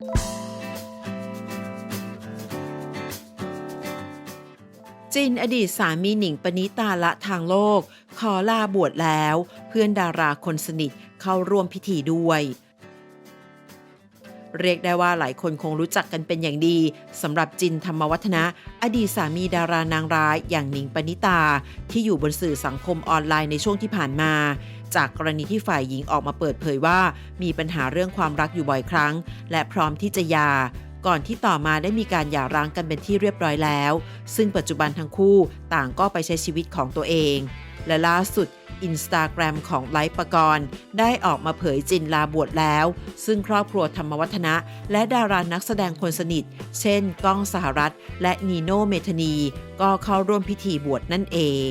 จินอดีตสามีหนิงปณิตาละทางโลก ขอลาบวชแล้ว เพื่อนดาราคนสนิทเข้าร่วมพิธีด้วย เรียกได้ว่าหลายคนคงรู้จักกันเป็นอย่างดีสำหรับจินธรรมวัฒนะ อดีตสามีดารานางร้ายอย่างหนิงปณิตา ที่อยู่บนสื่อสังคมออนไลน์ในช่วงที่ผ่านมา จากกรณีที่ฝ่ายหญิงออกมาเปิดเผยว่า มีปัญหาเรื่องความรักอยู่บ่อยครั้ง และพร้อมที่จะหย่าก่อนที่ต่อมาได้มีการหย่าร้างกันเป็นที่เรียบร้อยแล้ว ซึ่งปัจจุบันทั้งคู่ต่างก็ไปใช้ชีวิตของตัวเอง และล่าสุดอินสตาแกรมของไลฟ์ปกรณ์ได้ออกมาเผยจินลาบวชแล้ว ซึ่งครอบครัวธรรมวัฒนะ และดารานักแสดงคนสนิท เช่น ก้องสหรัฐ และนีโนเมธานี ก็เข้าร่วมพิธีบวชนั่นเอง